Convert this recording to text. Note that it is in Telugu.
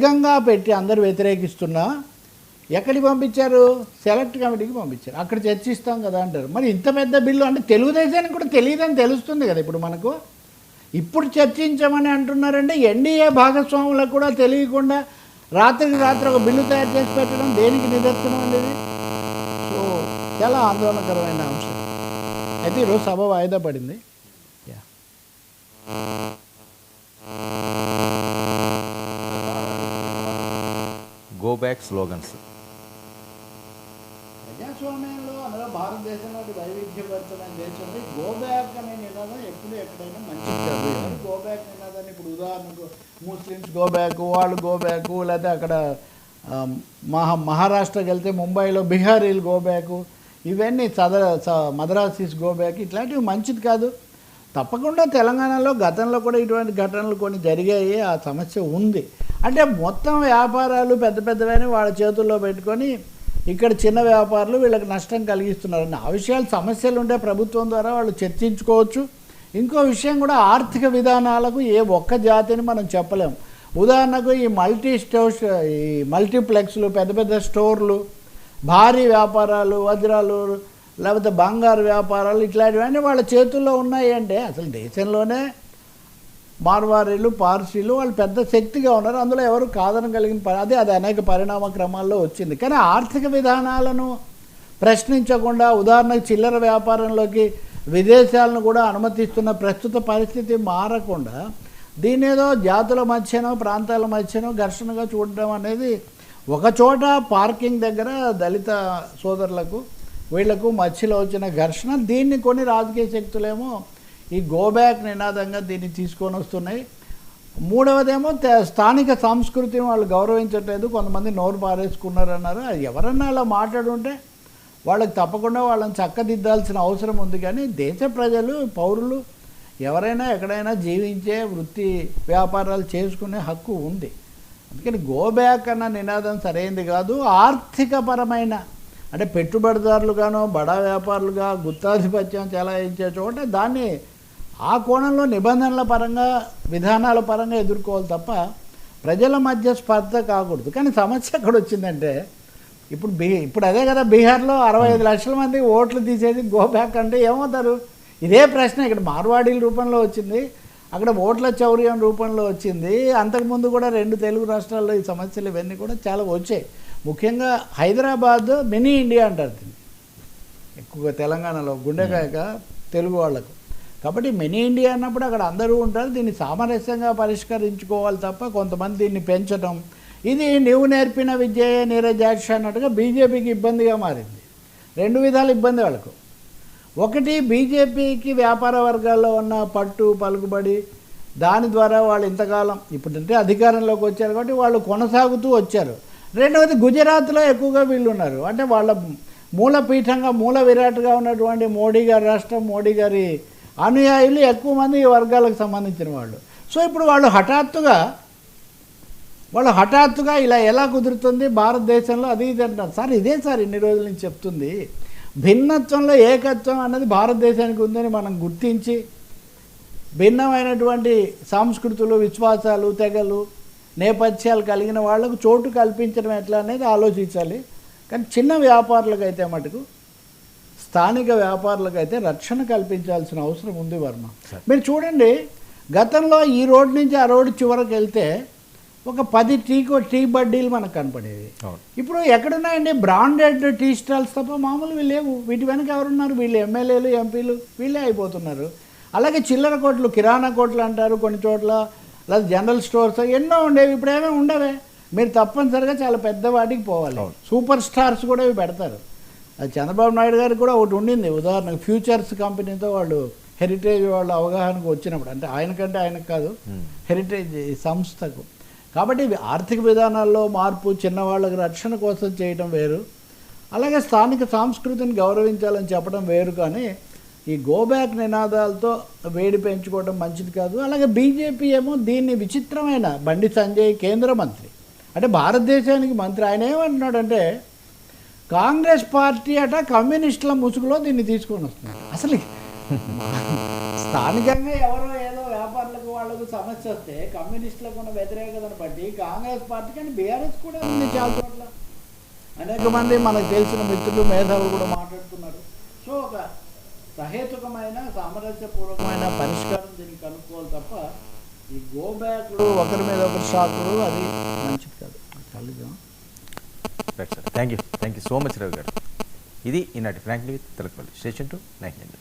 వేగంగా పెట్టి అందరు వ్యతిరేకిస్తున్నా ఎక్కడికి పంపించారు? సెలెక్ట్ కమిటీకి పంపించారు. అక్కడ చర్చిస్తాం కదా అంటారు. మరి ఇంత పెద్ద బిల్లు అంటే తెలుగుదేశానికి కూడా తెలియదని తెలుస్తుంది కదా ఇప్పుడు మనకు. ఇప్పుడు చర్చించమని అంటున్నారంటే ఎన్డీఏ భాగస్వాములకు కూడా తెలియకుండా రాత్రికి రాత్రి ఒక బిల్లు తయారు చేసి పెట్టడం దేనికి నిదర్శనం అనేది? సో చాలా ఆందోళనకరమైన అంశం. అయితే ఈరోజు సభ వాయిదా పడింది. గో బ్యాక్ స్లోగన్స్ ప్రజాస్వామ్యంలో అందులో భారతదేశంలో ఒక వైవిధ్యభరితమైన దేశంలో గో బ్యాక్ అనే నినాదం ఎప్పుడు ఎక్కడైనా మంచిది గో బ్యాక్ నినాదాన్ని ఇప్పుడు ఉదాహరణకు ముస్లిమ్స్ గో బ్యాక్ వాళ్ళు గో బ్యాక్ లేకపోతే అక్కడ మహా మహారాష్ట్రకి వెళ్తే ముంబైలో బీహారీలు గో బ్యాక్ ఇవన్నీ సదర స- మద్రాసీస్ గో బ్యాక్ ఇట్లాంటివి మంచిది కాదు. తప్పకుండా తెలంగాణలో గతంలో కూడా ఇటువంటి ఘటనలు కొన్ని జరిగాయి ఆ సమస్య ఉంది. అంటే మొత్తం వ్యాపారాలు పెద్ద పెద్దవని వాళ్ళ చేతుల్లో పెట్టుకొని ఇక్కడ చిన్న వ్యాపారులు వీళ్ళకి నష్టం కలిగిస్తున్నారు. ఆ విషయాలు సమస్యలు ఉంటే ప్రభుత్వం ద్వారా వాళ్ళు చర్చించుకోవచ్చు. ఇంకో విషయం కూడా ఆర్థిక విధానాలకు ఏ ఒక్క జాతిని మనం చెప్పలేము ఉదాహరణకు ఈ మల్టీ స్టోర్స్ ఈ మల్టీప్లెక్స్లు పెద్ద పెద్ద స్టోర్లు భారీ వ్యాపారాలు వజ్రాలు లేకపోతే బంగారు వ్యాపారాలు ఇట్లాంటివన్నీ వాళ్ళ చేతుల్లో ఉన్నాయి అంటే అసలు దేశంలోనే మార్వారీలు పార్సీలు వాళ్ళు పెద్ద శక్తిగా ఉన్నారు. అందులో ఎవరు కాదనగలిగిన పని అదే అది అనేక పరిణామ క్రమాల్లో వచ్చింది. కానీ ఆర్థిక విధానాలను ప్రశ్నించకుండా ఉదాహరణకు చిల్లర వ్యాపారంలోకి విదేశాలను కూడా అనుమతిస్తున్న ప్రస్తుత పరిస్థితి మారకుండా దీని ఏదో జాతుల మధ్యనో ప్రాంతాల మధ్యనో ఘర్షణగా చూడడం అనేది ఒక చోట పార్కింగ్ దగ్గర దళిత సోదరులకు వీళ్ళకు మధ్యలో వచ్చిన ఘర్షణ. దీన్ని కొన్ని రాజకీయ శక్తులేమో ఈ గోబ్యాక్ నినాదంగా దీన్ని తీసుకొని వస్తున్నాయి. మూడవదేమో స్థానిక సంస్కృతిని వాళ్ళు గౌరవించట్లేదు. కొంతమంది నోరు పారేసుకున్నారన్నారు. అది ఎవరన్నా అలా మాట్లాడుంటే వాళ్ళకి తప్పకుండా వాళ్ళని చక్కదిద్దాల్సిన అవసరం ఉంది. కానీ దేశ ప్రజలు పౌరులు ఎవరైనా ఎక్కడైనా జీవించే వృత్తి వ్యాపారాలు చేసుకునే హక్కు ఉంది. అందుకని గోబ్యాక్ అన్న నినాదం సరైనది కాదు. ఆర్థికపరమైన అంటే పెట్టుబడిదారులుగానో బడా వ్యాపారులుగా గుత్తాధిపత్యం చెలాయించే చోట దాన్ని ఆ కోణంలో నిబంధనల పరంగా విధానాల పరంగా ఎదుర్కోవాలి తప్ప ప్రజల మధ్య స్పర్ధ కాకూడదు. కానీ సమస్య ఎక్కడ వచ్చిందంటే ఇప్పుడు బీ ఇప్పుడు అదే కదా బీహార్లో అరవై ఐదు లక్షల మంది ఓట్లు తీసేది గో బ్యాక్ అంటే ఏమవుతారు? ఇదే ప్రశ్న ఇక్కడ మార్వాడీల రూపంలో వచ్చింది అక్కడ ఓట్ల చౌర్యం రూపంలో వచ్చింది. అంతకుముందు కూడా రెండు తెలుగు రాష్ట్రాల్లో ఈ సమస్యలు ఇవన్నీ కూడా చాలా వచ్చాయి. ముఖ్యంగా హైదరాబాద్ మినీ ఇండియా అంటారు దీన్ని. ఎక్కువగా తెలంగాణలో గుండెకాయక తెలుగు వాళ్ళకు. కాబట్టి మినీ ఇండియా అన్నప్పుడు అక్కడ అందరూ ఉంటారు. దీన్ని సామరస్యంగా పరిష్కరించుకోవాలి తప్ప కొంతమంది దీన్ని పెంచడం ఇది నీవు నేర్పిన విద్యయే నీరజాక్ష అన్నట్టుగా బీజేపీకి ఇబ్బందిగా మారింది. రెండు విధాల ఇబ్బంది వాళ్ళకు. ఒకటి బీజేపీకి వ్యాపార వర్గాల్లో ఉన్న పట్టు పలుకుబడి దాని ద్వారా వాళ్ళు ఇంతకాలం ఇప్పుడంటే అధికారంలోకి వచ్చారు కాబట్టి వాళ్ళు కొనసాగుతూ వచ్చారు. రెండవది గుజరాత్లో ఎక్కువగా వీళ్ళు ఉన్నారు అంటే వాళ్ళ మూల పీఠంగా మూల విరాట్గా ఉన్నటువంటి మోడీ గారి రాష్ట్రం మోడీ గారి అనుయాయులు ఎక్కువ మంది ఈ వర్గాలకు సంబంధించిన వాళ్ళు. సో ఇప్పుడు వాళ్ళు హఠాత్తుగా వాళ్ళు హఠాత్తుగా ఇలా ఎలా కుదురుతుంది? భారతదేశంలో అది ఇది అంటారు. సార్ ఇదే సార్ ఇన్ని రోజుల నుంచి చెప్తుంది. భిన్నత్వంలో ఏకత్వం అన్నది భారతదేశానికి ఉందని మనం గుర్తించి భిన్నమైనటువంటి సంస్కృతులు విశ్వాసాలు తెగలు నేపథ్యాలు కలిగిన వాళ్ళకు చోటు కల్పించడం ఎట్లా అనేది ఆలోచించాలి. కానీ చిన్న వ్యాపారులకు అయితే మటుకు స్థానిక వ్యాపారులకు అయితే రక్షణ కల్పించాల్సిన అవసరం ఉంది వర్మ. మీరు చూడండి గతంలో ఈ రోడ్ నుంచి ఆ రోడ్డు చివరకు వెళ్తే ఒక పది టీ టీ బడ్డీలు మనకు కనపడేవి. ఇప్పుడు ఎక్కడున్నాయండి? బ్రాండెడ్ టీ స్టాల్స్ తప్ప మామూలువి లేవు. వీటి వెనక ఎవరున్నారు? వీళ్ళు ఎమ్మెల్యేలు ఎంపీలు వీళ్ళే అయిపోతున్నారు. అలాగే చిల్లర కోట్లు కిరాణా కోట్లు అంటారు కొన్ని చోట్ల లేదా జనరల్ స్టోర్స్ ఎన్నో ఉండేవి ఇప్పుడు ఏమీ ఉండవే. మీరు తప్పనిసరిగా చాలా పెద్ద వాటికి పోవాలి. సూపర్ స్టార్స్ కూడా ఇవి పెడతారు. అది చంద్రబాబు నాయుడు గారికి కూడా ఒకటి ఉండింది. ఉదాహరణకు ఫ్యూచర్స్ కంపెనీతో వాళ్ళు హెరిటేజ్ వాళ్ళ అవగాహనకు వచ్చినప్పుడు అంటే ఆయనకంటే ఆయనకు కాదు. హెరిటేజ్ సంస్థకు. కాబట్టి ఆర్థిక విధానాల్లో మార్పు చిన్నవాళ్ళకి రక్షణ కోసం చేయడం వేరు. అలాగే స్థానిక సంస్కృతిని గౌరవించాలని చెప్పడం వేరు కానీ ఈ గోబ్యాక్ నినాదాలతో వేడి పెంచుకోవడం మంచిది కాదు. అలాగే బీజేపీ ఏమో దీన్ని విచిత్రమైన బండి సంజయ్ కేంద్ర మంత్రి. అంటే భారతదేశానికి మంత్రి. ఆయన ఏమంటున్నాడంటే కాంగ్రెస్ పార్టీ అట కమ్యూనిస్టుల ముసుగులో దీన్ని తీసుకొని వస్తున్నారు అసలు స్థానికంగా ఎవరో ఏదో వ్యాపారులకు వాళ్ళకు సమస్య వస్తే కమ్యూనిస్టులకు ఉన్న వ్యతిరేకతను బట్టి కాంగ్రెస్ పార్టీ కానీ బీఆర్ఎస్ కూడా ఉంది చాలా చోట్ల. అనేక మంది మనకు తెలిసిన మిత్రులు మేధావులు కూడా మాట్లాడుతున్నారు. సో ఒక సహేతుకమైన సామరస్యపూర్వకమైన పరిష్కారం దీన్ని కనుక్కోవాలి తప్ప ఈ గో బ్యాక్లు ఒకరి మీద ఒకరు షాకులు అది మంచిది కాదు. కలిద్దాం థ్యాంక్ యూ థ్యాంక్ గారు. ఇది ఈనాటి frankly with Telakapalli station two nine news